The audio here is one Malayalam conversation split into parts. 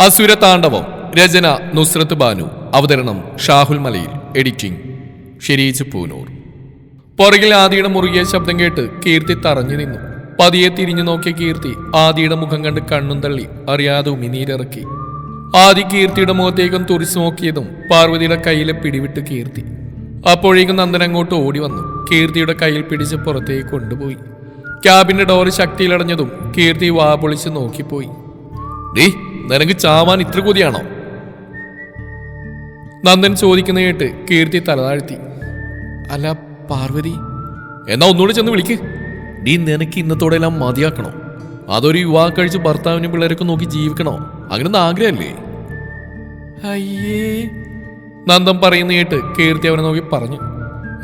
അസുര താണ്ഡവം രചന നുസ്രത്ത് ബാനു. അവതരണം ഷാഹുൽ മലയിൽ. എഡിറ്റിംഗ് ഷെരീജ് പൂനൂർ. പുറകിൽ ആദിയുടെ മുറുകിയ ശബ്ദം കേട്ട് കീർത്തി തറഞ്ഞു നിന്നു. പതിയെ തിരിഞ്ഞു നോക്കിയ കീർത്തി ആദിയുടെ മുഖം കണ്ട് കണ്ണും തള്ളി അറിയാതെ ഉമിനീരിറക്കി. ആദി കീർത്തിയുടെ മുഖത്തേക്കും തുറിച്ചു നോക്കിയതും പാർവതിയുടെ കയ്യിലെ പിടിവിട്ട് കീർത്തി. അപ്പോഴേക്കും നന്ദൻ അങ്ങോട്ട് ഓടി വന്നു. കീർത്തിയുടെ കയ്യിൽ പിടിച്ച് പുറത്തേക്ക് കൊണ്ടുപോയി. ക്യാബിന്റെ ഡോറ് ശക്തിയിലടഞ്ഞതും കീർത്തി വാ പൊളിച്ച് നോക്കിപ്പോയി. നിനക്ക് ചാവാൻ ഇത്ര കൊതിയാണോ? നന്ദൻ ചോദിക്കുന്ന കേട്ട് കീർത്തി തലതാഴ്ത്തി. അല്ല പാർവതി എന്നാ ഒന്നുകൂടെ ചെന്ന് വിളിക്ക്. നീ നിനക്ക് ഇന്നത്തോടെ എല്ലാം മതിയാക്കണോ? അതൊരു യുവാ കഴിച്ച് ഭർത്താവിനും പിള്ളേരൊക്കെ നോക്കി ജീവിക്കണോ? അങ്ങനൊന്നും ആഗ്രഹമല്ലേ അയ്യേ. നന്ദൻ പറയുന്ന കേട്ട് കീർത്തി അവനെ നോക്കി പറഞ്ഞു.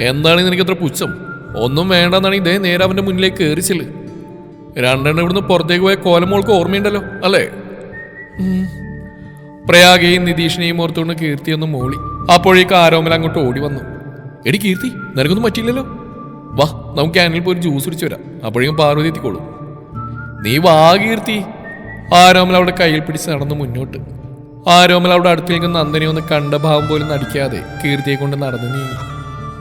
എന്താണ് നിനക്ക് ഇത്ര പുച്ഛം? ഒന്നും വേണ്ടെന്നാണ് ഇതേ നേരെ അവന്റെ മുന്നിലേക്ക് കയറിച്ചിൽ. രണ്ടെണ്ണം ഇവിടുന്ന് പുറത്തേക്ക് പോയ കോലമോൾക്ക് ഓർമ്മയുണ്ടല്ലോ അല്ലേ? പ്രയാഗയും നിതീഷിനെയും ഓർത്തുകൊണ്ട് കീർത്തി ഒന്ന് മോളി. അപ്പോഴേക്ക് ആരോമൽ അങ്ങോട്ട് ഓടി വന്നു. എടി കീർത്തി നിനക്കൊന്നും പറ്റിയില്ലല്ലോ? വാ നമുക്ക് ക്യാനിൽ പോയി ജ്യൂസ് കുടിച്ചു വരാം. അപ്പോഴേക്കും പാർവതി എത്തിക്കോളൂ. നീ വാ കീർത്തി. ആരോമൽ അവിടെ കയ്യിൽ പിടിച്ച് നടന്നു മുന്നോട്ട്. ആരോമൽ അവിടെ അടുത്തേക്ക് നന്ദനെ ഒന്ന് കണ്ട ഭാവം പോലും നടിക്കാതെ കീർത്തിയെ കൊണ്ട് നടന്നു നീ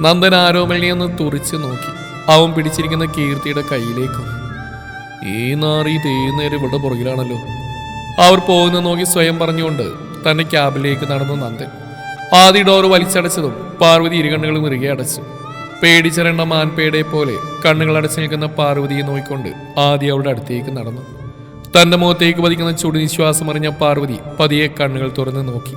നന്ദൻ ആരോമലിനെ ഒന്ന് തുറിച്ച് നോക്കി. അവൻ പിടിച്ചിരിക്കുന്ന കീർത്തിയുടെ കയ്യിലേക്കും ഈ നാറി നേരെ ഇവിടെ പുറകിലാണല്ലോ. അവർ പോകുന്ന നോക്കി സ്വയം പറഞ്ഞുകൊണ്ട് തന്റെ ക്യാബിലേക്ക് നടന്നു നന്ദൻ. ആദ്യ ഡോർ വലിച്ചടച്ചതും പാർവതി ഇരുകണ്ണുകൾ മുറുകെ അടച്ചു. പേടിച്ചിരണ്ട മാൻപേടെ പോലെ കണ്ണുകൾ അടച്ചു നിൽക്കുന്ന പാർവതിയെ നോക്കിക്കൊണ്ട് ആദ്യ അവളുടെ അടുത്തേക്ക് നടന്നു. തന്റെ മുഖത്തേക്ക് പതിക്കുന്ന ചുടു നിശ്വാസം അറിഞ്ഞ പാർവതി പതിയെ കണ്ണുകൾ തുറന്ന് നോക്കി.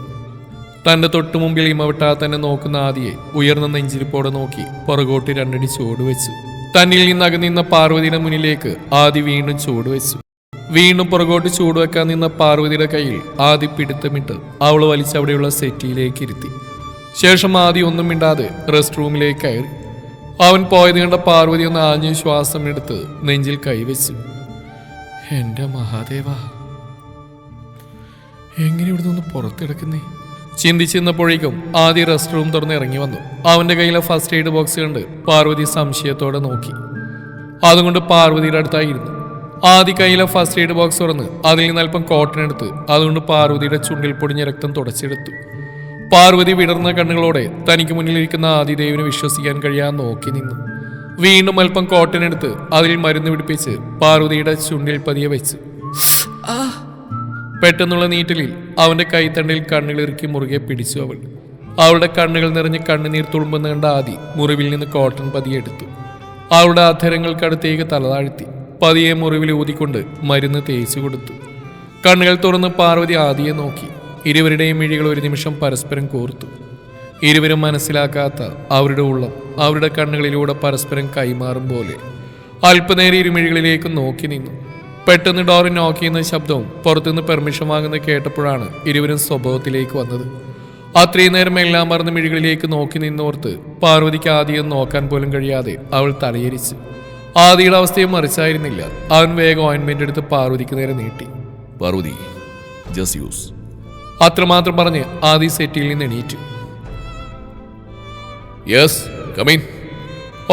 തന്റെ തൊട്ടു മുമ്പിൽ ഇമവിട്ടാ തന്നെ നോക്കുന്ന ആദിയെ ഉയർന്ന നെഞ്ചിരിപ്പോടെ നോക്കി പുറകോട്ട് രണ്ടടി ചുവട് വെച്ചു. തന്നിൽ നിന്ന് അകന്നിന്ന പാർവതിയുടെ മുന്നിലേക്ക് ആദി വീണ്ടും ചുവട് വെച്ചു. വീണ്ടും പുറകോട്ട് ചൂടുവെക്കാൻ നിന്ന പാർവതിയുടെ കയ്യിൽ ആദി പിടുത്തമിട്ട് അവൾ വലിച്ച് അവിടെയുള്ള സെറ്റിയിലേക്ക് ഇരുത്തി. ശേഷം ആദി ഒന്നും മിണ്ടാതെ റെസ്റ്റ് റൂമിലേക്ക് കയറി. അവൻ പോയത് കണ്ട പാർവതി ഒന്ന് ആഞ്ഞു ശ്വാസം എടുത്ത് നെഞ്ചിൽ കൈവച്ചു. എന്റെ മഹാദേവ എങ്ങനെ ഇവിടെ നിന്ന് പുറത്തിടക്കുന്നേ ചിന്തിച്ചിരുന്നപ്പോഴേക്കും ആദ്യ റെസ്റ്റ് റൂം തുറന്ന് ഇറങ്ങി വന്നു. അവന്റെ കയ്യിലെ ഫസ്റ്റ് എയ്ഡ് ബോക്സ് കണ്ട് പാർവതി സംശയത്തോടെ നോക്കി. അതുകൊണ്ട് പാർവതിയുടെ അടുത്തായിരുന്നു. ആദ്യ കയ്യിലെ ഫസ്റ്റ് എയ്ഡ് ബോക്സ് തുറന്ന് അതിൽ നിന്ന് അല്പം കോട്ടൺ എടുത്ത് അതുകൊണ്ട് പാർവതിയുടെ ചുണ്ടിൽ പൊടിഞ്ഞ രക്തം തുടച്ചെടുത്തു. പാർവതി വിടർന്ന കണ്ണുകളോടെ തനിക്ക് മുന്നിലിരിക്കുന്ന ആദിദേവിനെ വിശ്വസിക്കാൻ കഴിയാൻ നോക്കി നിന്നു. വീണ്ടും അല്പം കോട്ടൺ എടുത്ത് അതിൽ മരുന്ന് പിടിപ്പിച്ച് പാർവതിയുടെ ചുണ്ടിൽ പതിയെ വെച്ചു. പെട്ടെന്നുള്ള നീറ്റലിൽ അവന്റെ കൈത്തണ്ടിൽ കണ്ണുകളിറുക്കി മുറുകെ പിടിച്ചു അവൾ. അവളുടെ കണ്ണുകൾ നിറഞ്ഞ് കണ്ണുനീർ തുളുമ്പെന്ന് കണ്ട ആദി മുറിവിൽ നിന്ന് കോട്ടൺ പതിയെടുത്തു അവളുടെ അധരങ്ങൾക്കടുത്തേക്ക് തലതാഴ്ത്തി പതിയെ മുറിവിൽ ഊതിക്കൊണ്ട് മരുന്ന് തേച്ചു കൊടുത്തു. കണ്ണുകൾ തുറന്ന് പാർവതി ആദിയെ നോക്കി. ഇരുവരുടെയും മിഴികൾ ഒരു നിമിഷം പരസ്പരം കോർത്തു. ഇരുവരും മനസ്സിലാക്കാത്ത അവരുടെ ഉള്ളം അവരുടെ കണ്ണുകളിലൂടെ പരസ്പരം കൈമാറും പോലെ. അല്പനേരം ഇരുമിഴികളിലേക്ക് നോക്കി നിന്നു. പെട്ടെന്ന് ഡോറിൻ നോക്കി എന്ന ശബ്ദവും പുറത്തുനിന്ന് പെർമിഷൻ വാങ്ങുന്ന കേട്ടപ്പോഴാണ് ഇരുവരും സ്വഭാവത്തിലേക്ക് വന്നത്. അത്രയും നേരം എല്ലാം മറന്ന് മിഴികളിലേക്ക് നോക്കി നിന്നോർത്ത് പാർവതിക്ക് ആദ്യം നോക്കാൻ പോലും കഴിയാതെ അവൾ തലയിരിച്ചു. ആദിയുടെ അവസ്ഥയും മറിച്ചായിരുന്നില്ല. അവൻ വേഗം ഓയിൻമെന്റ് എടുത്ത് പാർവതിക്ക് നേരെ നീട്ടി. പാർവതി ജസ്റ്റ് യൂസ് അത്രമാത്രം പറഞ്ഞ് ആദി സെറ്റിൽ നിന്ന് എണീറ്റു. യെസ് കമീൻ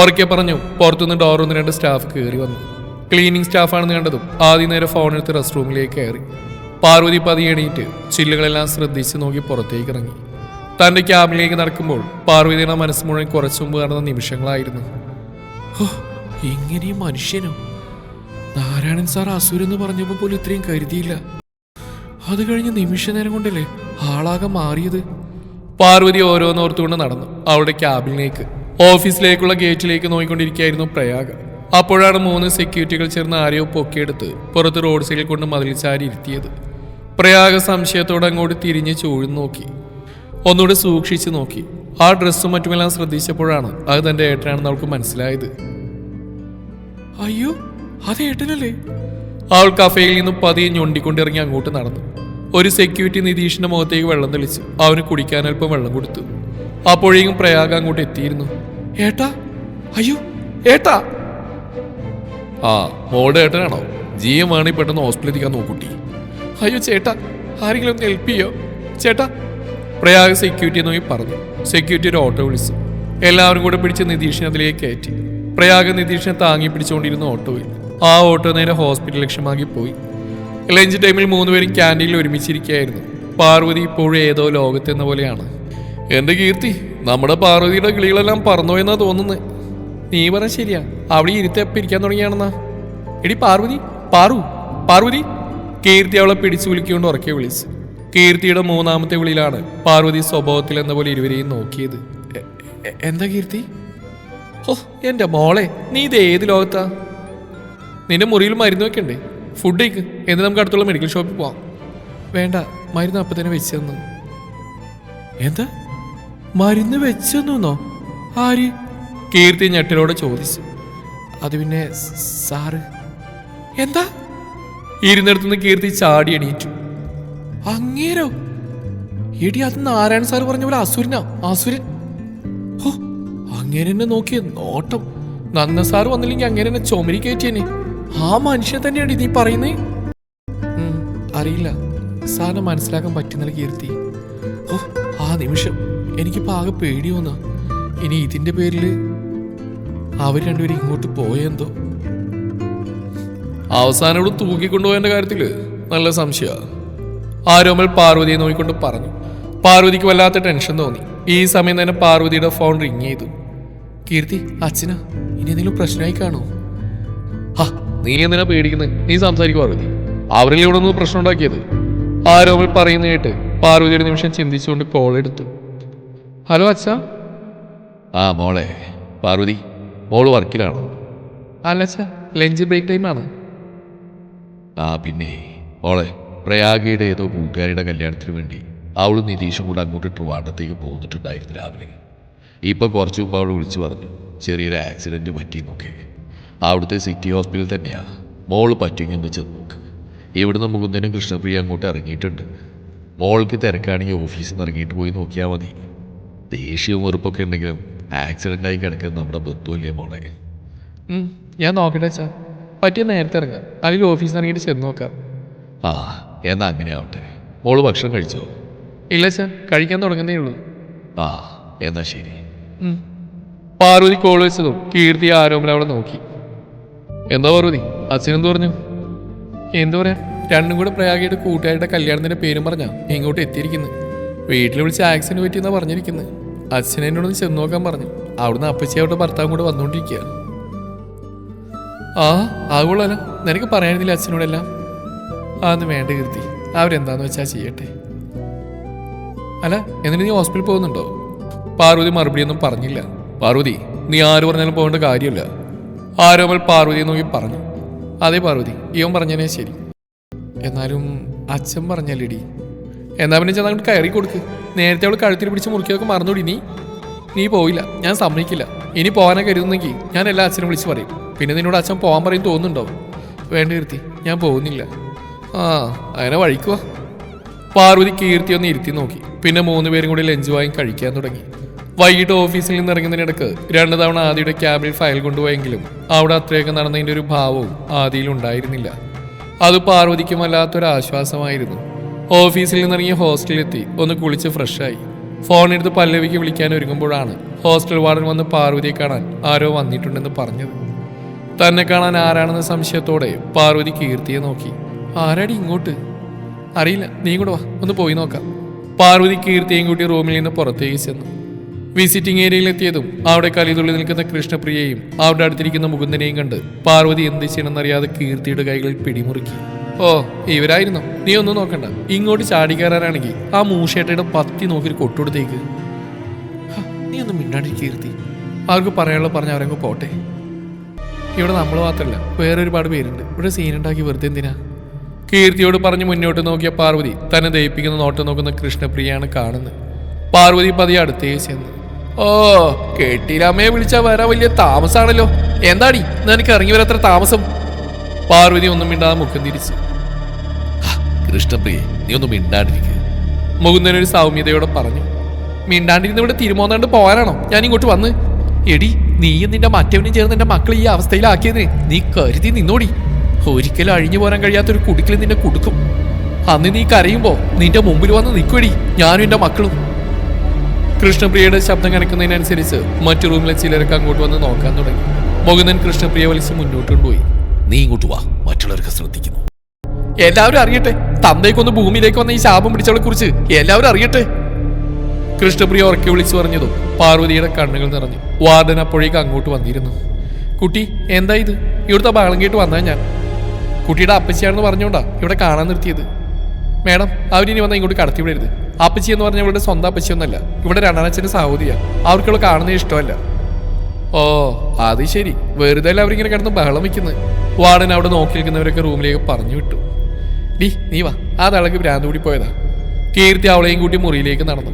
ഉറക്കെ പറഞ്ഞു പുറത്തുനിന്ന് ഒന്ന് രണ്ട് സ്റ്റാഫ് കയറി വന്നു. ക്ലീനിങ് സ്റ്റാഫാണെന്ന് കണ്ടതും ആദി നേരെ ഫോൺ എടുത്ത് റെസ്റ്റ് റൂമിലേക്ക് കയറി. പാർവതി പതിയെ എണീറ്റ് ചില്ലുകളെല്ലാം ശ്രദ്ധിച്ച് നോക്കി പുറത്തേക്ക് ഇറങ്ങി. തന്റെ ക്യാബിലേക്ക് നടക്കുമ്പോൾ പാർവതിയുടെ മനസ്സ് മുഴുവൻ കുറച്ചു മുമ്പ് നടന്ന നിമിഷങ്ങളായിരുന്നു. ഹോ, മനുഷ്യനും? നാരായണൻ സാർ അസുരെന്ന് പറഞ്ഞപ്പോൾ പോലും ഇത്രയും കരുതിയില്ല. അത് കഴിഞ്ഞ് നിമിഷ നേരം കൊണ്ടല്ലേ ആളാകെ മാറിയത്? പാർവതി ഓരോന്നോർത്തുകൊണ്ട് നടന്നു അവളുടെ ക്യാബിനിലേക്ക്. ഓഫീസിലേക്കുള്ള ഗേറ്റിലേക്ക് നോക്കിക്കൊണ്ടിരിക്കുകയായിരുന്നു പ്രയാഗ്. അപ്പോഴാണ് മൂന്ന് സെക്യൂരിറ്റികൾ ചേർന്ന് ആരെയോ പൊക്കിയെടുത്ത് പുറത്ത് റോഡ് സൈഡിൽ കൊണ്ട് മതിൽ ചാരി ഇരുത്തിയത്. പ്രയാഗ സംശയത്തോടെ അങ്ങോട്ട് തിരിഞ്ഞ് ചൂഴ്ന്നു നോക്കി. ഒന്നുകൂടെ സൂക്ഷിച്ചു നോക്കി. ആ ഡ്രസ്സും മറ്റുമെല്ലാം ശ്രദ്ധിച്ചപ്പോഴാണ് അത് തന്റെ ഏട്ടനാണെന്ന് അവൾക്ക് മനസ്സിലായത്. അയ്യോ അത് ഏട്ടനല്ലേ? അവൾ കഫേയിൽ നിന്ന് പതിയെ ഞൊണ്ടിക്കൊണ്ടിറങ്ങി അങ്ങോട്ട് നടന്നു. ഒരു സെക്യൂരിറ്റി നിതീഷിന്റെ മുഖത്തേക്ക് വെള്ളം തെളിച്ചു അവന് കുടിക്കാൻ അല്പം വെള്ളം കൊടുത്തു. അപ്പോഴേക്കും പ്രയാഗ അങ്ങോട്ട് എത്തിയിരുന്നു. ഏട്ടാ അയ്യോ ഏട്ടാ! ആ മോളുടെ ഏട്ടനാണോ? ജീവൻ വേണമെങ്കിൽ പെട്ടെന്ന് ഹോസ്പിറ്റലിൽ എത്തിക്കാൻ നോക്കൂട്ടി. അയ്യോ ചേട്ടാ ആരെങ്കിലും ഒന്ന് ഹെൽപ്പ് ചെയ്യോ? ചേട്ടാ പ്രയാഗ് സെക്യൂരിറ്റി നോക്കി പറഞ്ഞു. സെക്യൂരിറ്റി ഒരു ഓട്ടോ വിളിച്ചു. എല്ലാവരും കൂടെ പിടിച്ച് നിതീഷിനെ അതിലേക്ക് കയറ്റി. പ്രയാഗ നിതീഷിനെ താങ്ങി പിടിച്ചുകൊണ്ടിരുന്ന ഓട്ടോയിൽ ആ ഓട്ടോ നേരെ ഹോസ്പിറ്റൽ ലക്ഷ്യമാക്കി പോയി. ലഞ്ച് ടൈമിൽ മൂന്നുപേരും ക്യാന്റീനിൽ ഒരുമിച്ചിരിക്കുകയായിരുന്നു. പാർവതി ഇപ്പോഴും ഏതോ ലോകത്തെന്ന പോലെയാണ്. എന്റെ കീർത്തി? നമ്മുടെ പാർവതിയുടെ കിളികളെല്ലാം പറന്നു എന്നാ തോന്നുന്നത് നീ പറഞ്ഞ ശരിയാ. അവിടെ ഇരുത്തപ്പം ഇരിക്കാൻ തുടങ്ങിയാണെന്നാ. എടി പാർവതി പാറു പാർവതി. കീർത്തി അവളെ പിടിച്ചു വിളിക്കൊണ്ട് ഉറക്കെ വിളിച്ചു. കീർത്തിയുടെ മൂന്നാമത്തെ വിളിയിലാണ് പാർവതി സ്വഭാവത്തിൽ എന്ന പോലെ ഇരുവരെയും നോക്കിയത്. എന്താ കീർത്തി? ഓ എന്റെ മോളെ നീ ഇത് ഏത് ലോകത്താ? നിന്റെ മുറിയിൽ മരുന്ന് വെക്കണ്ടേ? ഫുഡ് കഴിക്ക് എന്നിട്ട് നമുക്ക് അടുത്തുള്ള മെഡിക്കൽ ഷോപ്പിൽ പോവാം. വേണ്ട മരുന്ന് അപ്പം തന്നെ വെച്ച് തന്നു. എന്താ? മരുന്ന് വെച്ചെന്നോ ആര്? കീർത്തി ഞെട്ടലോടെ ചോദിച്ചു. അത് പിന്നെ സാറ്. എന്താ? ഇരുന്നിടത്തുനിന്ന് കീർത്തി ചാടി എണീറ്റു. അങ്ങേരോ? എടി അത് നാരായണ സാറ് പറഞ്ഞ പോലെ അസുരനാ അസുരൻ. അങ്ങനെ എന്നെ നോക്കിയ നോട്ടം. നന്ന സാർ വന്നില്ലെങ്കിൽ അങ്ങനെ എന്നെ ചുമരി കയറ്റിയനെ. ആ മനുഷ്യൻ തന്നെയാണ് നീ പറയുന്നത് അറിയില്ല. സാറിന് മനസ്സിലാക്കാൻ പറ്റുന്നില്ല കീർത്തി. ഓ ആ നിമിഷം എനിക്കിപ്പോൾ ആകെ പേടി വന്ന. ഇനി ഇതിന്റെ പേരിൽ അവർ രണ്ടുപേരും ഇങ്ങോട്ട് പോയെന്തോ. അവസാനം ഇവിടെ തൂക്കിക്കൊണ്ടുപോയതിന്റെ കാര്യത്തിൽ നല്ല സംശയ. ആരോമൽ പാർവതിയെ നോക്കിക്കൊണ്ട് പറഞ്ഞു. പാർവതിക്ക് വല്ലാത്ത ടെൻഷൻ തോന്നി. ഈ സമയം തന്നെ പാർവതിയുടെ ഫോൺ റിങ് ചെയ്തു. കീർത്തി അച്ഛന ഇനി എന്തെങ്കിലും പ്രശ്നമായി കാണോ ഹാ നീ എന്തിനാ പേടിക്കുന്നത് നീ സംസാരിക്കും പാർവതി അവരിൽ ഇവിടെ നിന്ന് പ്രശ്നം ഉണ്ടാക്കിയത്? ആരോമൽ പറയുന്ന കേട്ട് പാർവതി ഒരു നിമിഷം ചിന്തിച്ചുകൊണ്ട് കോൾ എടുത്തു. ഹലോ അച്ഛ? ആ മോളെ. പാർവതി മോൾ വർക്കിലാണോ. അല്ല അച്ഛ ലഞ്ച് ബ്രേക്ക് ടൈമാണ് ആ പിന്നെ മോളെ പ്രയാഗയുടെ ഏതോ കൂട്ടുകാരിയുടെ കല്യാണത്തിന് വേണ്ടി അവളും നിതീഷും കൂടെ അങ്ങോട്ട് ട്രിവാണ്ടത്തേക്ക് പോന്നിട്ടുണ്ടായിരുന്നു രാവിലെ. ഇപ്പം കുറച്ച് മുമ്പ് അവൾ വിളിച്ചു പറഞ്ഞു ചെറിയൊരു ആക്സിഡന്റ് പറ്റി നോക്കി അവിടുത്തെ സിറ്റി ഹോസ്പിറ്റലിൽ തന്നെയാണ് മോൾ പറ്റുമെന്ന് ചെന്ന് നോക്ക്. ഇവിടുന്ന് മുകുന്ദനും കൃഷ്ണപ്രിയ അങ്ങോട്ട് ഇറങ്ങിയിട്ടുണ്ട്. മോൾക്ക് തിരക്കാണെങ്കിൽ ഓഫീസിൽ നിന്ന് ഇറങ്ങിയിട്ട് പോയി നോക്കിയാൽ മതി. ദേഷ്യവും വെറുപ്പൊക്കെ ഉണ്ടെങ്കിലും ആക്സിഡന്റായി കിടക്കുന്നത് നമ്മുടെ ബന്ധുവല്ലേ മോളെ? ഞാൻ നോക്കട്ടെ സാർ പറ്റിയ നേരത്തെ ഇറങ്ങാം. അല്ലെങ്കിൽ ഓഫീസിൽ ഇറങ്ങിയിട്ട് ചെന്ന് നോക്കാം. ആ എന്നാ അങ്ങനെ ആവട്ടെ. മോൾ ഭക്ഷണം കഴിച്ചോ? ഇല്ല സാർ കഴിക്കാൻ തുടങ്ങുന്നേ ഉള്ളൂ. ആ എന്നാ ശരി. പാർവതി കോൾ വെച്ചതും കീർത്തി ആരോപണം അവിടെ നോക്കി. എന്താ പാർവതി? അച്ഛനെന്ത് പറഞ്ഞു? എന്തു പറയാ? രണ്ടും കൂടെ പ്രയാഗയുടെ കൂട്ടുകാരുടെ കല്യാണത്തിന്റെ പേരും പറഞ്ഞാ ഇങ്ങോട്ട് എത്തിയിരിക്കുന്നത് വീട്ടിൽ വിളിച്ച് ആക്സിഡന്റ് പറ്റിയെന്നാ പറഞ്ഞിരിക്കുന്നത് അച്ഛനെ എന്നോടൊന്ന് ചെന്ന് നോക്കാൻ പറഞ്ഞു. അവിടുന്ന് അപ്പച്ചി അവരുടെ ഭർത്താവും കൂടെ വന്നുകൊണ്ടിരിക്കുക ആ ആകുള്ളല്ലോ നിനക്ക് പറയാനില്ല അച്ഛനോടെല്ലാം. അതൊന്നും വേണ്ട കീർത്തി. അവരെന്താന്ന് വെച്ചാൽ ചെയ്യട്ടെ. അല്ല എന്നിട്ട് നീ ഹോസ്പിറ്റലിൽ പോകുന്നുണ്ടോ? പാർവതി മറുപടിയൊന്നും പറഞ്ഞില്ല. പാർവതി നീ ആര് പറഞ്ഞാലും പോകേണ്ട കാര്യമില്ല. ആരോമൽ പാർവതിയെ നോക്കി പറഞ്ഞു. അതെ പാർവതി ഇവൻ പറഞ്ഞതേ ശരി. എന്നാലും അച്ഛൻ പറഞ്ഞല്ലേടി. എന്നാ പിന്നെ ചെന്ന് അങ്ങോട്ട് കയറി കൊടുക്ക്. നേരത്തെ അവൾ കഴുത്തിൽ പിടിച്ച് മുറുക്കിയതൊക്കെ മറന്നുകൂടി നീ. നീ പോയില്ല ഞാൻ സമ്മതിക്കില്ല. ഇനി പോകാനൊക്കെ കരുതുന്നെങ്കിൽ ഞാൻ എല്ലാ അച്ഛനും വിളിച്ച് പറയും. പിന്നെ നിന്നോട് അച്ഛൻ പോകാൻ പറയും തോന്നുന്നുണ്ടോ വേണ്ട കീർത്തി ഞാൻ പോകുന്നില്ല. ആ അങ്ങനെ വഴിക്കുവാ പാർവതി കീർത്തി ഒന്ന് ഇരുത്തി നോക്കി. പിന്നെ മൂന്ന് പേരും കൂടി ലഞ്ച് വാങ്ങി കഴിക്കാൻ തുടങ്ങി. വൈകിട്ട് ഓഫീസിൽ നിന്ന് ഇറങ്ങുന്നതിനിടക്ക് രണ്ടു തവണ ആദിയുടെ ക്യാബിൽ ഫയൽ കൊണ്ടുപോയെങ്കിലും അവിടെ അത്രയൊക്കെ നടന്നതിന്റെ ഒരു ഭാവവും ആദിയിൽ ഉണ്ടായിരുന്നില്ല. അത് പാർവതിക്കും വല്ലാത്തൊരു ആശ്വാസമായിരുന്നു. ഓഫീസിൽ നിന്നിറങ്ങി ഹോസ്റ്റലിലെത്തി ഒന്ന് കുളിച്ച് ഫ്രഷായി ഫോൺ എടുത്ത് പല്ലവിക്ക് വിളിക്കാൻ ഒരുങ്ങുമ്പോഴാണ് ഹോസ്റ്റൽ വാർഡൻ വന്ന് പാർവതിയെ കാണാൻ ആരോ വന്നിട്ടുണ്ടെന്ന് പറഞ്ഞത്. തന്നെ കാണാൻ ആരാണെന്ന സംശയത്തോടെ പാർവതി കീർത്തിയെ നോക്കി. ആരാടി ഇങ്ങോട്ട്? അറിയില്ല നീ കൂടെ വാ ഒന്ന് പോയി നോക്കാം. പാർവതി കീർത്തിയും കൂട്ടി റൂമിൽ നിന്ന് പുറത്തേക്ക് ചെന്നു. വിസിറ്റിംഗ് ഏരിയയിൽ എത്തിയതും അവിടെ കലിതുള്ളി നിൽക്കുന്ന കൃഷ്ണപ്രിയയും അവിടെ അടുത്തിരിക്കുന്ന മുകുന്ദനെയും കണ്ട് പാർവതി എന്ത് ചെയ്യണമെന്നറിയാതെ കീർത്തിയുടെ കൈകളിൽ പിടിമുറുക്കി. ഓ ഇവരായിരുന്നു. നീ ഒന്നും നോക്കണ്ട. ഇങ്ങോട്ട് ചാടിക്കയറാനാണെങ്കിൽ ആ മൂഷേട്ടയുടെ പത്തി നോക്കി കൊട്ടുകൊടുത്തേക്ക് നീ ഒന്ന് മിണ്ടാടി കീർത്തി. അവർക്ക് പറയാനുള്ള പറഞ്ഞ അവരങ്ങ് പോട്ടെ. ഇവിടെ നമ്മൾ മാത്രമല്ല വേറെ ഒരുപാട് പേരുണ്ട്. ഇവിടെ സീനുണ്ടാക്കി വെറുതെ എന്തിനാ? കീർത്തിയോട് പറഞ്ഞ് മുന്നോട്ട് നോക്കിയ പാർവതി തന്നെ ദയിപ്പിക്കുന്ന നോട്ടം നോക്കുന്ന കൃഷ്ണപ്രിയയാണ് കാണുന്നത്. പാർവതി പതിയെ അടുത്തേ ചെന്നു ഓ കെട്ടിരാമയെ വിളിച്ചാൽ വരാൻ വലിയ താമസാണല്ലോ. എന്താടി? നിനക്ക് ഇറങ്ങി വരാത്ര താമസം? പാർവതി ഒന്നും മിണ്ടാതെ മുഖം തിരിച്ചു. കൃഷ്ണപ്രിയെ നീ ഒന്നും മിണ്ടാണ്ടിരിക്കുക മുകുന്ദൻ ഒരു സൗമ്യതയോടെ പറഞ്ഞു. മിണ്ടാണ്ടിരുന്ന് ഇവിടെ തിരുമോന്നാണ്ട് പോകാനാണോ? ഞാൻ ഇങ്ങോട്ട് വന്ന്. എടി നീയും നിന്റെ മറ്റവനും ചേർന്ന് നിന്റെ മക്കളെ ഈ അവസ്ഥയിലാക്കിയത് നീ കരുതി നിന്നോടി. ഒരിക്കലും അഴിഞ്ഞു പോരാൻ കഴിയാത്തൊരു കുടുക്കിൽ നിന്നെ കുടുക്കും. അന്ന് നീ കരയുമ്പോ നിന്റെ മുമ്പിൽ വന്ന് നിൽക്കുവടി ഞാനും എന്റെ മക്കളും. കൃഷ്ണപ്രിയയുടെ ശബ്ദം കണക്കുന്നതിനനുസരിച്ച് മറ്റു റൂമിലെ ചിലരൊക്കെ അങ്ങോട്ട് വന്ന് നോക്കാൻ തുടങ്ങി. മുകുന്ദൻ കൃഷ്ണപ്രിയ വലിച്ച് മുന്നോട്ട് കൊണ്ടുപോയി. നീ ഇങ്ങോട്ട് വാ. മറ്റുള്ളവർക്ക് ശ്രദ്ധിക്കുന്നു. എല്ലാവരും അറിയട്ടെ. തന്തയ്ക്കൊന്ന് ഭൂമിയിലേക്ക് വന്ന ഈ ശാപം പിടിച്ചവളെ കുറിച്ച് എല്ലാവരും അറിയട്ടെ. കൃഷ്ണപ്രിയ ഉറക്കി വിളിച്ചു പറഞ്ഞതും പാർവതിയുടെ കണ്ണുകൾ നിറഞ്ഞു. വാർഡൻ അപ്പോഴേക്ക് അങ്ങോട്ട് വന്നിരുന്നു. കുട്ടി എന്താ ഇത്? ഇവിടുത്തെ ബഹളം കേട്ട് വന്നാ ഞാൻ. കുട്ടിയുടെ അപ്പച്ചിയാണെന്ന് പറഞ്ഞുകൊണ്ടാ ഇവിടെ കാണാൻ നിർത്തിയത്. മേഡം അവരിനി വന്നാൽ ഇങ്ങോട്ട് കടത്തി വിടരുത് അപ്പച്ചി എന്ന് പറഞ്ഞാൽ ഇവളുടെ സ്വന്തം അപ്പച്ചിയൊന്നല്ല ഇവിടെ രണ്ടാനച്ഛന്റെ സഹോദരിയാ. അവർക്കുള്ള കാണുന്നത് ഇഷ്ടമല്ല. ഓ അത് ശരി. വെറുതെ അവരിങ്ങനെ കിടന്ന് ബഹളം വയ്ക്കുന്നത് വാർഡൻ അവിടെ നോക്കി നിൽക്കുന്നവരൊക്കെ റൂമിലേക്ക് പറഞ്ഞു വിട്ടു. ഡി നീ വാ. ആ തളക്ക് ഭ്രാന്ത് കൂടി പോയതാ. കീർത്തി അവളെയും കൂട്ടി മുറിയിലേക്ക് നടന്നു.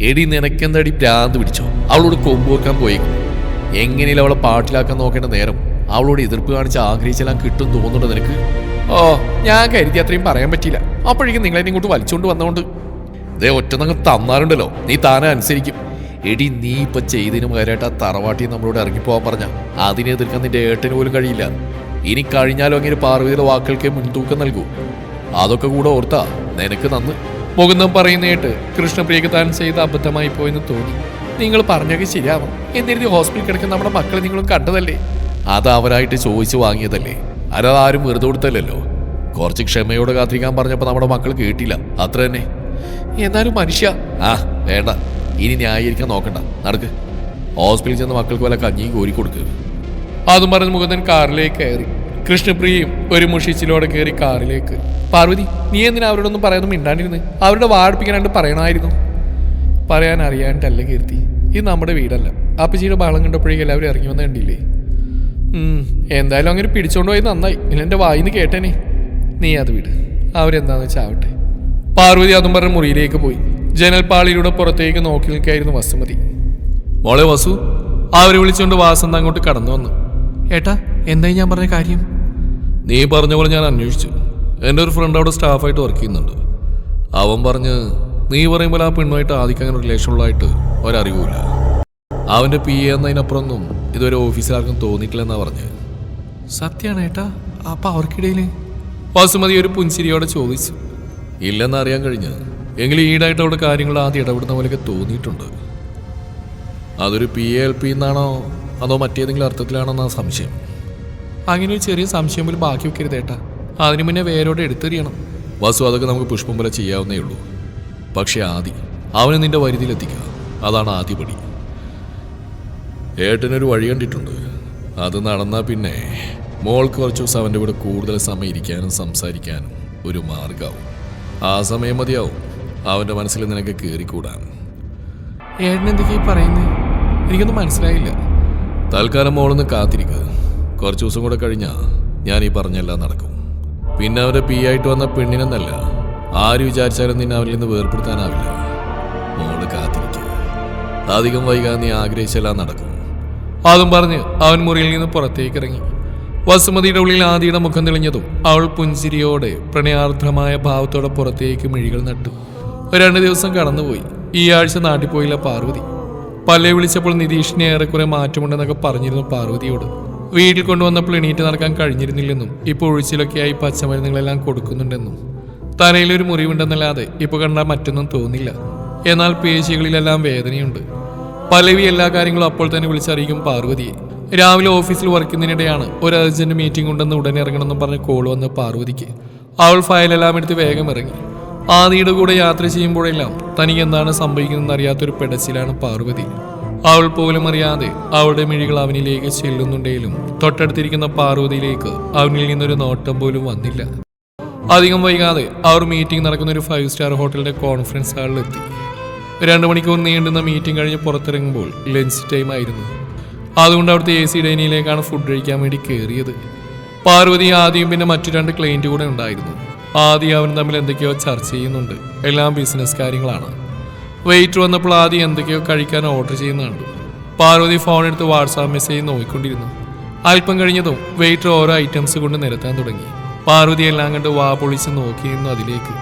എടി നിനക്കെന്താടി ഭ്രാന്ത് പിടിച്ചോ? അവളോട് കൊമ്പ് വെക്കാൻ പോയി എങ്ങനെയും അവളെ പാട്ടിലാക്കാൻ നോക്കേണ്ട നേരം? അവളോട് എതിർപ്പ് കാണിച്ച് ആഗ്രഹിച്ചെല്ലാം കിട്ടും തോന്നുന്നുണ്ടോ നിനക്ക്? ഓ ഞാൻ കരുതി അത്രയും പറയാൻ പറ്റിയില്ല. അപ്പോഴേക്കും നിങ്ങളെ ഇങ്ങോട്ട് വലിച്ചുകൊണ്ട് വന്നതുകൊണ്ട് ദേ ഒറ്റ തന്നാലുണ്ടല്ലോ നീ താനെ അനുസരിക്കും. എടി നീ ഇപ്പൊ ചെയ്തതിനു പകരമായിട്ട് ആ തറവാട്ടി നമ്മളോട് ഇറങ്ങിപ്പോവാൻ പറഞ്ഞ. അതിനെ എതിർക്കാൻ നിന്റെ ഏട്ടന് പോലും കഴിയില്ല. ഇനി കഴിഞ്ഞാലും അങ്ങനെ പാർവതിയുടെ വാക്കുകൾക്ക് മുൻതൂക്കം നൽകൂ. അതൊക്കെ കൂടെ ഓർത്താ നിനക്ക് നന്ന്. മുകുന്ദം പറയുന്നേട്ട് കൃഷ്ണപ്രിയക്ക് താൻ ചെയ്ത അബദ്ധമായി പോയെന്ന് തോന്നി. നിങ്ങൾ പറഞ്ഞൊക്കെ ശരിയാവും എന്നിരുത്തി ഹോസ്പിറ്റലിൽ കിടക്കുന്ന നമ്മുടെ മക്കളെ നിങ്ങളും കണ്ടതല്ലേ? അത് അവരായിട്ട് ചോദിച്ചു വാങ്ങിയതല്ലേ. അതാരും വെറുതെ കൊടുത്തല്ലോ കുറച്ച് ക്ഷമയോടെ കാത്തിരിക്കാൻ പറഞ്ഞപ്പോൾ നമ്മുടെ മക്കൾ കേട്ടില്ല. അത്ര തന്നെ എന്നാലും മനുഷ്യ. ആ വേണ്ട. ഇനി ന്യായീകരിക്കാൻ നോക്കണ്ട. നടക്ക്. ഹോസ്പിറ്റലിൽ ചെന്ന മക്കൾക്ക് വല്ല കഞ്ഞിയും കോരി കൊടുക്കുക അതും പറഞ്ഞ് മുകുന്ദൻ കാറിലേക്ക് കയറി. കൃഷ്ണപ്രിയയും ഒരു മുഷിച്ചിലോടെ കയറി കാറിലേക്ക്. പാർവതി നീ എന്തിനാ അവരോടൊന്നും പറയാതെ മിണ്ടാണ്ടിരുന്ന്? അവരുടെ വാടിപ്പിക്കാനായിട്ട് പറയണമായിരുന്നു. പറയാൻ അറിയാണ്ടല്ല കീർത്തി. ഇത് നമ്മുടെ വീടല്ല. അപ്പച്ചിയുടെ ബഹളം കണ്ടപ്പോഴേക്കും എല്ലാവരും ഇറങ്ങി വന്ന് കണ്ടില്ലേ? എന്തായാലും അങ്ങനെ പിടിച്ചോണ്ട് പോയി നന്നായി. ഇല്ല എന്റെ വായിന്ന് കേട്ടേനെ. നീ അത് വിട്. അവരെന്താന്ന് വെച്ചാൽ ആവട്ടെ പാർവതി അതും മുറിയിലേക്ക് പോയി. ജനൽപ്പാളിയിലൂടെ പുറത്തേക്ക് നോക്കി നിൽക്കായിരുന്നു വസുമതി. മോളെ വസു അവരെ വിളിച്ചുകൊണ്ട് വാസന്ത അങ്ങോട്ട് കടന്നു വന്നു. ഏട്ടാ എന്തായി ഞാൻ പറഞ്ഞ കാര്യം? നീ പറഞ്ഞ പോലെ ഞാൻ അന്വേഷിച്ചു. എന്റെ ഒരു ഫ്രണ്ട് അവിടെ സ്റ്റാഫായിട്ട് വർക്ക് ചെയ്യുന്നുണ്ട്. അവൻ പറഞ്ഞ് നീ പറയുമ്പോൾ ആ പെണ്ണുമായിട്ട് ആദ്യം അങ്ങനെ റിലേഷൻ ഉള്ളതായിട്ട് ഒരറിവുമില്ല. അവന്റെ പി എ എന്നതിനപ്പുറമൊന്നും ഇതുവരെ ഓഫീസിലാർക്കും തോന്നിയിട്ടില്ലെന്നാ പറഞ്ഞ്. സത്യമാണ് ഏട്ടാ അപ്പൊ അവർക്കിടയിൽ വസുമതി ഒരു പുഞ്ചിരിയോടെ ചോദിച്ചു. ഇല്ലെന്ന് അറിയാൻ കഴിഞ്ഞ്. എങ്കിലും ഈടായിട്ട് അവിടെ കാര്യങ്ങൾ ആദ്യം ഇടപെടുന്ന പോലെയൊക്കെ തോന്നിയിട്ടുണ്ട്. അതൊരു പി എൽ പി എന്നാണോ? അതോ മറ്റേതെങ്കിലും അർത്ഥത്തിലാണോ എന്നാ സംശയം. അങ്ങനെ ഒരു ചെറിയ സംശയം പോലും ബാക്കി വെക്കരുത് ഏട്ടാ. അതിനു മുന്നേ വേരോടെ എടുത്തെറിയണം. വസു അതൊക്കെ നമുക്ക് പുഷ്പം പോലെ ചെയ്യാവുന്നേ ഉള്ളൂ. പക്ഷെ ആദി അവനെ നിന്റെ വരുതിയിലെത്തിക്കുക. അതാണ് ആദ്യപടി ഏട്ടനൊരു വഴി കണ്ടിട്ടുണ്ട്. അത് നടന്നാൽ പിന്നെ മോൾക്ക് കുറച്ച് ദിവസം അവന്റെ കൂടെ കൂടുതൽ സമയം ഇരിക്കാനും സംസാരിക്കാനും ഒരു മാർഗാവും ആ സമയം മതിയാവും. അവന്റെ മനസ്സിൽ നിനക്ക് കയറിക്കൂടാൻ ഏട്ടൻ എന്തൊക്കെയാ പറയുന്നത് എനിക്കൊന്നും മനസ്സിലായില്ല. തൽക്കാലം മോളൊന്ന് കാത്തിരിക്കുക കുറച്ച് ദിവസം കൂടെ കഴിഞ്ഞാൽ ഞാൻ ഈ പറഞ്ഞെല്ലാം നടക്കും. പിന്നെ അവരെ പി ആയിട്ട് വന്ന പെണ്ണിനെന്നല്ല ആര് വിചാരിച്ചാലും നിന്നെ അവരിൽ നിന്ന് വേർപ്പെടുത്താനാവില്ല. മോൾ കാത്തിരിക്കുക അധികം വൈകാതെ നീ ആഗ്രഹിച്ചെല്ലാം നടക്കും. അതും പറഞ്ഞ് അവൻ മുറിയിൽ നിന്ന് പുറത്തേക്ക് ഇറങ്ങി. വസുമതിയുടെ ഉള്ളിൽ ആദിയുടെ മുഖം തെളിഞ്ഞതും അവൾ പുഞ്ചിരിയോടെ പ്രണയാർദ്രമായ ഭാവത്തോടെ പുറത്തേക്ക് മിഴികൾ നട്ടു. രണ്ട് ദിവസം കടന്നുപോയി. ഈ ആഴ്ച നാട്ടിൽ പോയില്ല പാർവതി. പല്ലെ വിളിച്ചപ്പോൾ നിതീഷിനെ ഏറെക്കുറെ മാറ്റമുണ്ടെന്നൊക്കെ പറഞ്ഞിരുന്നു പാർവതിയോട്. വീട്ടിൽ കൊണ്ടുവന്നപ്പോൾ എണീറ്റ് നടക്കാൻ കഴിഞ്ഞിരുന്നില്ലെന്നും ഇപ്പോൾ ഒഴിച്ചിലൊക്കെയായി പച്ചമരുന്നുകളെല്ലാം കൊടുക്കുന്നുണ്ടെന്നും. തലയിലൊരു മുറിവുണ്ടെന്നല്ലാതെ ഇപ്പോൾ കണ്ടാൽ മറ്റൊന്നും തോന്നില്ല. എന്നാൽ പേശികളിലെല്ലാം വേദനയുണ്ട്. പലവി എല്ലാ കാര്യങ്ങളും അപ്പോൾ തന്നെ വിളിച്ചറിയിക്കും പാർവതിയെ. രാവിലെ ഓഫീസിൽ വർക്കുന്നതിനിടെയാണ് ഒരു അർജന്റ് മീറ്റിംഗ് ഉണ്ടെന്ന് ഉടനെ ഇറങ്ങണമെന്ന് പറഞ്ഞ് കോൾ വന്ന് പാർവതിക്ക്. അവൾ ഫയലെല്ലാം എടുത്ത് വേഗം ഇറങ്ങി. ആദിയുടെ കൂടെ യാത്ര ചെയ്യുമ്പോഴെല്ലാം തനിക്ക് എന്താണ് സംഭവിക്കുന്നതെന്ന് അറിയാത്തൊരു പെടച്ചിലാണ് പാർവതി. അവൾ പോലും അറിയാതെ അവളുടെ മിഴികൾ അവനിലേക്ക് ചെല്ലുന്നുണ്ടെങ്കിലും തൊട്ടടുത്തിരിക്കുന്ന പാർവതിയിലേക്ക് അവനിൽ നിന്നൊരു നോട്ടം പോലും വന്നില്ല. അധികം വൈകാതെ അവർ മീറ്റിംഗ് നടക്കുന്ന ഒരു ഫൈവ് സ്റ്റാർ ഹോട്ടലിന്റെ കോൺഫറൻസ് ഹാളിലെത്തി രണ്ട് മണിക്കൂർ നീണ്ടുന്ന മീറ്റിംഗ് കഴിഞ്ഞ് പുറത്തിറങ്ങുമ്പോൾ ലഞ്ച് ടൈം ആയിരുന്നു. അതുകൊണ്ട് അവിടുത്തെ എ സി ഡൈനിയിലേക്കാണ് ഫുഡ് കഴിക്കാൻ വേണ്ടി കയറിയത് പാർവതി ആദ്യം പിന്നെ മറ്റു രണ്ട് ക്ലയന്റ് കൂടെ ഉണ്ടായിരുന്നു. ആദ്യം അവൻ തമ്മിൽ എന്തൊക്കെയോ ചർച്ച ചെയ്യുന്നുണ്ട്. എല്ലാം ബിസിനസ് കാര്യങ്ങളാണ്. വെയിറ്റ് വന്നപ്പോൾ ആദ്യം എന്തൊക്കെയോ കഴിക്കാൻ ഓർഡർ ചെയ്യുന്നുണ്ട് പാർവതി ഫോൺ എടുത്ത് വാട്സാപ്പ് മെസ്സേജ് നോക്കിക്കൊണ്ടിരുന്നു. അല്പം കഴിഞ്ഞതും വെയിറ്റർ ഓരോ ഐറ്റംസ് കൊണ്ട് നിരത്താൻ തുടങ്ങി. പാർവതി എല്ലാം കണ്ട് വാ പൊളിച്ച് നോക്കിയിരുന്നു അതിലേക്ക്.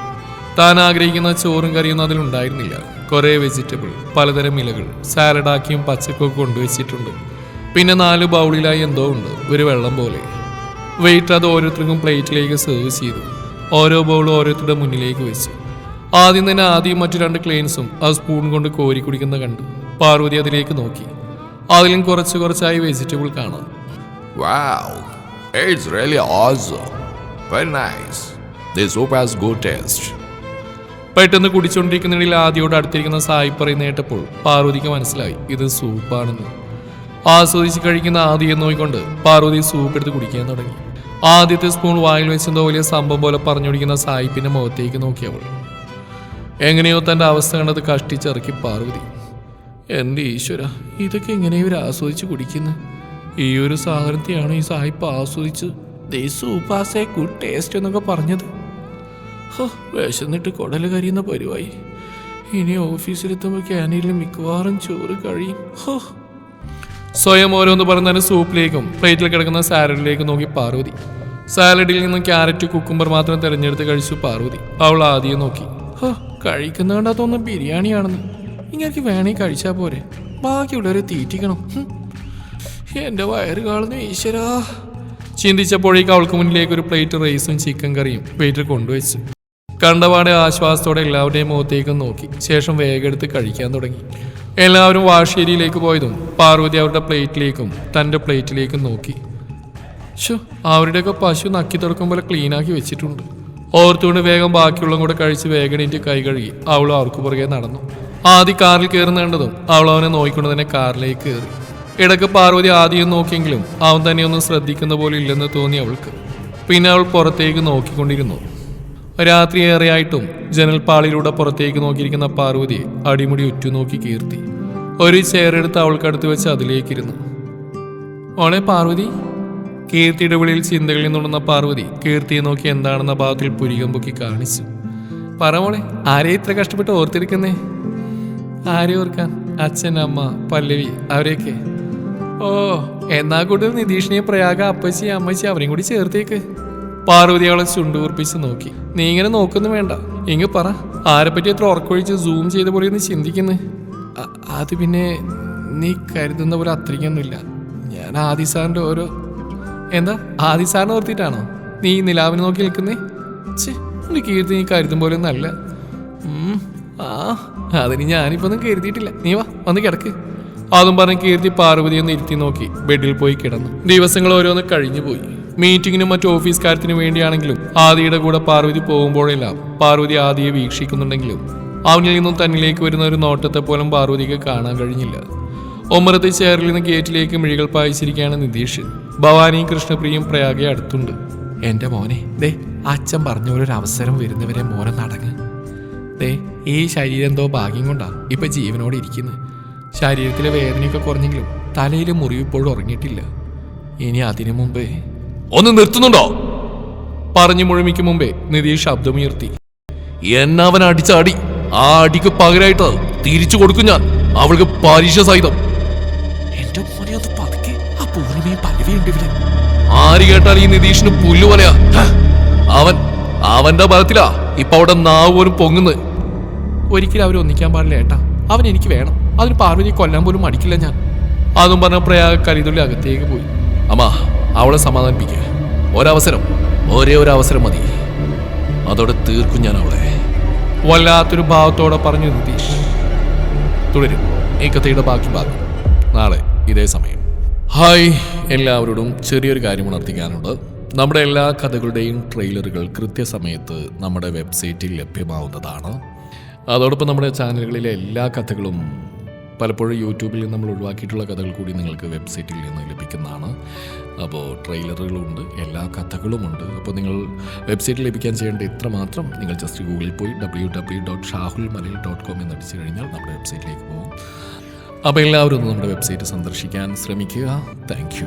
താൻ ആഗ്രഹിക്കുന്ന ചോറും കറിയൊന്നും അതിലുണ്ടായിരുന്നില്ല കുറേ വെജിറ്റബിൾ പലതരം ഇലകൾ സാലഡാക്കിയും പച്ചക്കൊക്കെ കൊണ്ടുവച്ചിട്ടുണ്ട് പിന്നെ നാല് ബൗളിലായി എന്തോ ഉണ്ട് ഒരു വെള്ളം പോലെ. വെയിറ്റ് അത് ഓരോരുത്തർക്കും പ്ലേറ്റിലേക്ക് സെർവ് ചെയ്തു. ഓരോ ബൗളും ഓരോരുത്തരുടെ മുന്നിലേക്ക് വെച്ചു. ആദ്യം തന്നെ ആദ്യം മറ്റു രണ്ട് ക്ലെയിൻസും ആ സ്പൂൺ കൊണ്ട് കോരി കുടിക്കുന്ന കണ്ടു പാർവതി അതിലേക്ക് നോക്കി. അതിലും കുറച്ച് കുറച്ചായി വെജിറ്റബിൾ കാണാം. It's really awesome. Very nice. പെട്ടെന്ന് കുടിച്ചുകൊണ്ടിരിക്കുന്നതിൽ ആദ്യയോട് അടുത്തിരിക്കുന്ന സായി പറയുന്ന കേട്ടപ്പോൾ പാർവതിക്ക് മനസ്സിലായി ഇത് സൂപ്പാണെന്ന് ആസ്വദിച്ച് കഴിക്കുന്ന ആദിയെ നോയിക്കൊണ്ട് പാർവതി സൂപ്പ് എടുത്ത് കുടിക്കാൻ തുടങ്ങി. ആദ്യത്തെ സ്പൂൺ വായിൽ വെച്ചെന്തോ വലിയ സംഭവം പോലെ പറഞ്ഞുപിടിക്കുന്ന സായിപ്പിന്റെ മുഖത്തേക്ക് നോക്കിയവൾ. എങ്ങനെയോ തന്റെ അവസ്ഥ കണ്ടത് കഷ്ടിച്ചിറക്കി പാർവതി. എന്റെ ഈശ്വര ഇതൊക്കെ എങ്ങനെ ആസ്വദിച്ച് കുടിക്കുന്നു? ഈ ഒരു സാഹചര്യത്തെയാണ് ഈ സായിപ്പ് ആസ്വദിച്ച് സൂപ്പാസേ ഗുഡ് ടേസ്റ്റ് എന്നൊക്കെ പറഞ്ഞത്. വിശന്നിട്ട് കുടൽ കരിയുന്ന പരിവായി. ഇനി ഓഫീസിലെത്തുമ്പോൾ ക്യാന്റീനിൽ മിക്കവാറും ചോറ് കഴിയും. ഹോ സ്വയം ഓരോന്ന് പറഞ്ഞാൽ സൂപ്പിലേക്കും പ്ലേറ്റിൽ കിടക്കുന്ന സാലഡിലേക്ക് നോക്കി പാർവതി. സാലഡിൽ നിന്നും ക്യാരറ്റ് കുക്കുംബർ മാത്രം തിരഞ്ഞെടുത്ത് കഴിച്ചു പാർവതി. അവൾ ആദ്യം നോക്കി. ഹോ കഴിക്കുന്ന കണ്ടാത്തൊന്നും ബിരിയാണിയാണെന്ന്. ഇങ്ങനെ വേണേ കഴിച്ചാൽ പോരെ. ബാക്കിയുള്ളവരെ തീറ്റിക്കണം. എന്റെ വയറ് കാണുന്നു ഈശ്വരാ. ചിന്തിച്ചപ്പോഴേക്ക് അവൾക്ക് മുന്നിലേക്ക് ഒരു പ്ലേറ്റ് റൈസും ചിക്കൻ കറിയും വെയിറ്റർ കൊണ്ടുവച്ചു. കണ്ടപാടെ ആശ്വാസത്തോടെ എല്ലാവരുടെയും മുഖത്തേക്കും നോക്കി. ശേഷം വേഗം എടുത്ത് കഴിക്കാൻ തുടങ്ങി. എല്ലാവരും വാഷേരിയിലേക്ക് പോയതും പാർവതി അവരുടെ പ്ലേറ്റിലേക്കും തന്റെ പ്ലേറ്റിലേക്കും നോക്കി. ഷോ അവരുടെയൊക്കെ പശു നക്കി തുറക്കും പോലെ ക്ലീനാക്കി വെച്ചിട്ടുണ്ട്. ഓർത്തുകൊണ്ട് വേഗം ബാക്കിയുള്ളതും കൂടെ കഴിച്ച് വേഗം കൈ കഴുകി അവൾ അവർക്ക് പുറകെ നടന്നു. ആദ്യം കാറിൽ കയറുന്ന കണ്ടതും അവൾ അവനെ നോക്കിക്കൊണ്ട് തന്നെ കാറിലേക്ക് കയറി. ഇടയ്ക്ക് പാർവതി ആദ്യം നോക്കിയെങ്കിലും അവൻ തന്നെ ഒന്നും ശ്രദ്ധിക്കുന്ന പോലെ ഇല്ലെന്ന് തോന്നി അവൾക്ക്. പിന്നെ അവൾ പുറത്തേക്ക് നോക്കിക്കൊണ്ടിരുന്നു. രാത്രി ഏറെയായിട്ടും ജനൽപ്പാളിലൂടെ പുറത്തേക്ക് നോക്കിയിരിക്കുന്ന പാർവതി അടിമുടി ഉറ്റുനോക്കി കീർത്തി. ഒരു ചെയറെടുത്ത് അവൾക്കടുത്ത് വെച്ച് അതിലേക്കിരുന്നു. ഓളെ പാർവതി കീർത്തിയുടെ വിളിയിൽ ചിന്തകളിൽ നിന്നുണർന്ന പാർവതി കീർത്തിയെ നോക്കി എന്താണെന്ന ഭാഗത്തിൽ പുരികം പൊക്കി കാണിച്ചു. പറ മോളെ ആരെ ഇത്ര കഷ്ടപ്പെട്ട് ഓർത്തിരിക്കുന്നേ? ആരെ ഓർക്കാൻ? അച്ഛൻ അമ്മ പല്ലവി അവരെയൊക്കെ. ഓ എന്നാ കൂടുതൽ നിതീഷിനെ പ്രയാഗ അപ്പച്ചി അമ്മച്ചി അവരെയും കൂടി ചേർത്തേക്ക്. പാർവതി അവളെ ചുണ്ടുകൂർപ്പിച്ച് നോക്കി. നീ ഇങ്ങനെ നോക്കുന്നു വേണ്ട. ഇങ്ങ് പറ. ആരെപ്പറ്റി എത്ര ഉറക്കൊഴിച്ച് സൂം ചെയ്ത പോലെ ഒന്ന് ചിന്തിക്കുന്നു? അത് പിന്നെ നീ കരുതുന്ന പോലെ അത്രയ്ക്കൊന്നുമില്ല. ഞാൻ ആദി സാറിന്റെ ഓരോ എന്താ? ആദി സാറിനെ ഓർത്തിട്ടാണോ നീ നിലാവിനെ നോക്കി നിൽക്കുന്നേ? ചേ കീർത്തി നീ കരുതും പോലെ ഒന്നല്ല ആ അതിന് ഞാനിപ്പോ ഒന്നും കരുതിയിട്ടില്ല. നീ വാ വന്ന് കിടക്ക്. അതും പറഞ്ഞ് കീർത്തി പാർവതി ഒന്ന് ഇരുത്തി നോക്കി. ബെഡിൽ പോയി കിടന്നു. ദിവസങ്ങൾ ഓരോന്ന് കഴിഞ്ഞു പോയി മീറ്റിങ്ങിനും മറ്റു ഓഫീസ് കാര്യത്തിനു വേണ്ടിയാണെങ്കിലും ആദിയുടെ കൂടെ പാർവതി പോകുമ്പോഴെല്ലാം പാർവതി ആദിയെ വീക്ഷിക്കുന്നുണ്ടെങ്കിലും അവനിൽ നിന്നും തന്നിലേക്ക് വരുന്ന ഒരു നോട്ടത്തെ പോലും പാർവതിക്ക് കാണാൻ കഴിഞ്ഞില്ല. ഒമ്പരത്തെ ചെയറിൽ നിന്ന് ഗേറ്റിലേക്ക് മിഴികൾ പായിച്ചിരിക്കുകയാണ് നിതീഷ്. ഭവാനിയും കൃഷ്ണപ്രിയും പ്രയാഗെ അടുത്തുണ്ട്. എന്റെ മോനെ ദേ അച്ഛൻ പറഞ്ഞ പോലെ ഒരു അവസരം വരുന്നവരെ മോനെ നടങ്ങ്. ദേ ഈ ശരീരം എന്തോ ഭാഗ്യം കൊണ്ടാണ് ഇപ്പൊ ജീവനോടെ ഇരിക്കുന്നത് ശരീരത്തിലെ വേദനയൊക്കെ കുറഞ്ഞെങ്കിലും തലയിൽ മുറിവിപ്പോഴും ഉറങ്ങിയിട്ടില്ല. ഇനി അതിനു മുമ്പേ ഒന്ന് നിർത്തുന്നുണ്ടോ? പറഞ്ഞു മുഴുമിക്ക് മുമ്പേ നിതീഷ് ശബ്ദമുയർത്തി. എന്നവൻ അടിച്ച അടി ആ അടിക്ക് പകരമായിട്ട് തിരിച്ചു കൊടുക്കും ഞാൻ. അവൾക്ക് പരീക്ഷ സഹിതം. എന്റെ മോനെ ഒന്ന് പതുക്കെ. ആ പൂർണിമയും പല്ലവിയുണ്ട് ഇവിടെ. ആര് കേട്ടാൽ ഈ നിതീഷിന് പുല്ലു പോലെയാ. അവൻ അവന്റെ ബലത്തിലാ. ഇപ്പൊ അവിടെ നാവ് പോലും പൊങ്ങുന്നത്. ഒരിക്കലും അവരൊന്നിക്കാൻ പാടില്ല ഏട്ടാ. അവൻ എനിക്ക് വേണം. അതിന് പാർവതി കൊല്ലാൻ പോലും മടിക്കില്ല ഞാൻ. അതും പറഞ്ഞ പ്രയാഗ കലിതുള്ളി അകത്തേക്ക് പോയി. അമ്മ അവളെ സമാധാനിപ്പിക്കുക ഒരവസരം ഒരേ ഒരു അവസരം മതി. അതോടെ തീർക്കും ഞാൻ അവളെ. വല്ലാത്തൊരു ഭാവത്തോടെ പറഞ്ഞു നിതീഷ്. തുടരും. ഈ കഥയുടെ ബാക്കി ഭാഗം. നാളെ ഇതേ സമയം. ഹായ്. എല്ലാവരോടും ചെറിയൊരു കാര്യം ഉണർത്തിക്കാനുണ്ട്. നമ്മുടെ എല്ലാ കഥകളുടെയും ട്രെയിലറുകൾ കൃത്യസമയത്ത് നമ്മുടെ വെബ്സൈറ്റിൽ ലഭ്യമാവുന്നതാണ്. അതോടൊപ്പം നമ്മുടെ ചാനലുകളിലെ എല്ലാ കഥകളും പലപ്പോഴും യൂട്യൂബിൽ നമ്മൾ ഒഴിവാക്കിയിട്ടുള്ള കഥകൾ കൂടി നിങ്ങൾക്ക് വെബ്സൈറ്റിൽ നിന്ന് ലഭിക്കുന്നതാണ്. അപ്പോൾ ട്രെയിലറുകളുണ്ട് എല്ലാ കഥകളുമുണ്ട്. അപ്പോൾ നിങ്ങൾ വെബ്സൈറ്റിൽ ലഭിക്കാൻ ചെയ്യേണ്ട ഇത്ര മാത്രം നിങ്ങൾ ജസ്റ്റ് ഗൂഗിളിൽ പോയി ഡബ്ല്യൂ ഡബ്ല്യൂ ഡോട്ട് ഷാഹുൽ മലയിൽ ഡോട്ട് കോം എന്ന് അടിച്ചു കഴിഞ്ഞാൽ നമ്മുടെ വെബ്സൈറ്റിലേക്ക് പോകും അപ്പോൾ എല്ലാവരും ഒന്ന് നമ്മുടെ വെബ്സൈറ്റ് സന്ദർശിക്കാൻ ശ്രമിക്കുക. താങ്ക്